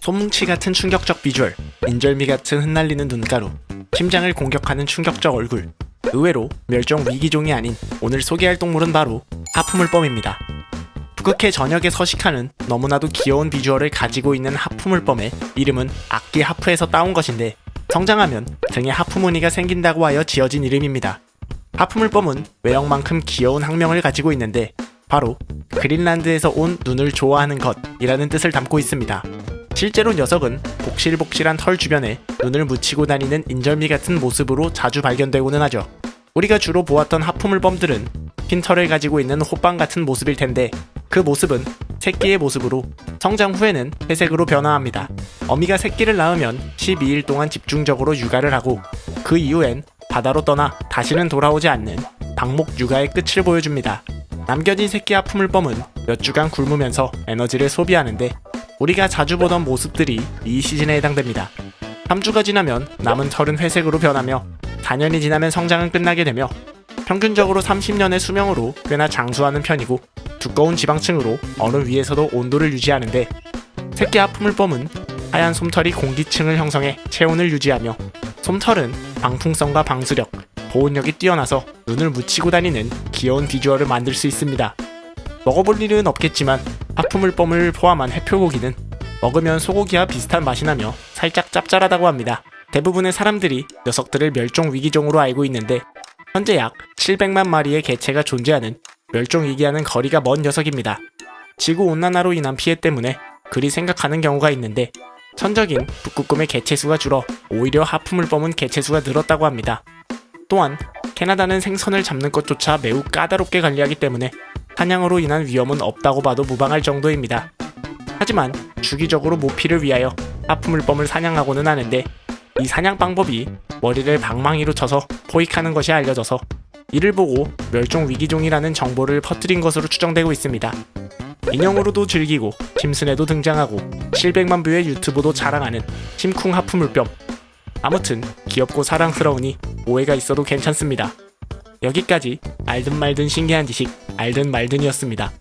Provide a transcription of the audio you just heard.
손뭉치 같은 충격적 비주얼, 인절미 같은 흩날리는 눈가루, 심장을 공격하는 충격적 얼굴. 의외로 멸종 위기종이 아닌 오늘 소개할 동물은 바로 하프물범입니다. 북극해 전역에 서식하는 너무나도 귀여운 비주얼을 가지고 있는 하프물범의 이름은 악기 하프에서 따온 것인데 성장하면 등에 하프 무늬가 생긴다고 하여 지어진 이름입니다. 하프물범은 외형만큼 귀여운 학명을 가지고 있는데 바로 그린란드에서 온 눈을 좋아하는 것이라는 뜻을 담고 있습니다. 실제로 녀석은 복실복실한 털 주변에 눈을 묻히고 다니는 인절미 같은 모습으로 자주 발견되고는 하죠. 우리가 주로 보았던 하프물범들은 흰 털을 가지고 있는 호빵 같은 모습일 텐데 그 모습은 새끼의 모습으로 성장 후에는 회색으로 변화합니다. 어미가 새끼를 낳으면 12일 동안 집중적으로 육아를 하고 그 이후엔 바다로 떠나 다시는 돌아오지 않는 방목 육아의 끝을 보여줍니다. 남겨진 새끼 하프물범은 몇 주간 굶으면서 에너지를 소비하는데 우리가 자주 보던 모습들이 이 시즌에 해당됩니다. 3주가 지나면 남은 털은 회색으로 변하며 4년이 지나면 성장은 끝나게 되며 평균적으로 30년의 수명으로 꽤나 장수하는 편이고 두꺼운 지방층으로 얼음 위에서도 온도를 유지하는데 새끼 하프물범은 하얀 솜털이 공기층을 형성해 체온을 유지하며 솜털은 방풍성과 방수력, 보온력이 뛰어나서 눈을 묻히고 다니는 귀여운 비주얼을 만들 수 있습니다. 먹어볼 일은 없겠지만 하프물범을 포함한 해표고기는 먹으면 소고기와 비슷한 맛이 나며 살짝 짭짤하다고 합니다. 대부분의 사람들이 녀석들을 멸종 위기종으로 알고 있는데 현재 약 700만 마리의 개체가 존재하는 멸종 위기와는 거리가 먼 녀석입니다. 지구 온난화로 인한 피해 때문에 그리 생각하는 경우가 있는데 천적인 북극곰의 개체수가 줄어 오히려 하프물범은 개체수가 늘었다고 합니다. 또한 캐나다는 생선을 잡는 것조차 매우 까다롭게 관리하기 때문에 사냥으로 인한 위험은 없다고 봐도 무방할 정도입니다. 하지만 주기적으로 모피를 위하여 하프물범을 사냥하고는 하는데 이 사냥 방법이 머리를 방망이로 쳐서 포획하는 것이 알려져서 이를 보고 멸종 위기종이라는 정보를 퍼뜨린 것으로 추정되고 있습니다. 인형으로도 즐기고 심슨에도 등장하고 700만 뷰의 유튜브도 자랑하는 심쿵 하프물병. 아무튼 귀엽고 사랑스러우니 오해가 있어도 괜찮습니다. 여기까지 알든 말든 신기한 지식 알든 말든이었습니다.